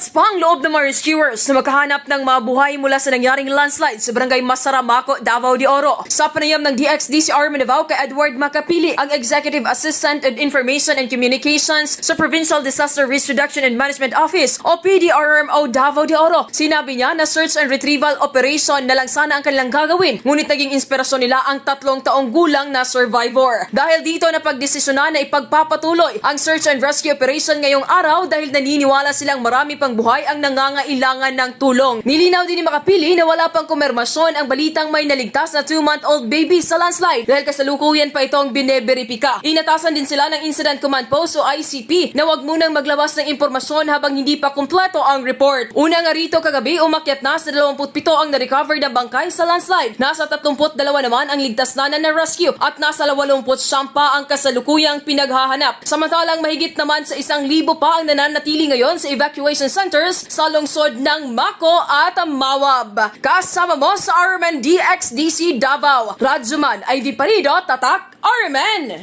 Malakas pa ang loob ng mga rescuers na makahanap ng mga buhay mula sa nangyaring landslide sa barangay Masaramaco, Davao de Oro. Sa panayam ng DXDC Army Davao kay Edward Macapili, ang Executive Assistant of Information and Communications sa Provincial Disaster Risk Reduction and Management Office o PDRMO Davao de Oro. Sinabi niya na search and retrieval operation na lang sana ang kanilang gagawin, ngunit naging inspirasyon nila ang tatlong taong gulang na survivor. Dahil dito na pagdesisyonan na ipagpapatuloy ang search and rescue operation ngayong araw dahil naniniwala silang marami pang buhay ang nangangailangan ng tulong. Nilinaw din ni Makapili na wala pang kumermasyon ang balitang may naligtas na 2-month-old baby sa landslide dahil kasalukuyan pa itong bineberipika. Inatasan din sila ng Incident Command Post o ICP na wag munang maglabas ng impormasyon habang hindi pa kumpleto ang report. Una nga rito kagabi, umakyat na sa 27 ang na-recover na bangkay sa landslide. Nasa 32 naman ang ligtas na na rescue at nasa 89 pa ang kasalukuyang pinaghahanap. Samantalang mahigit naman sa isang libo pa ang nananatili ngayon sa evacuation centers sa lungsod ng Mako at Mawab. Kasama mo sa RMN DXDC Davao, Radjuman, ID Parido, Tatak, RMN!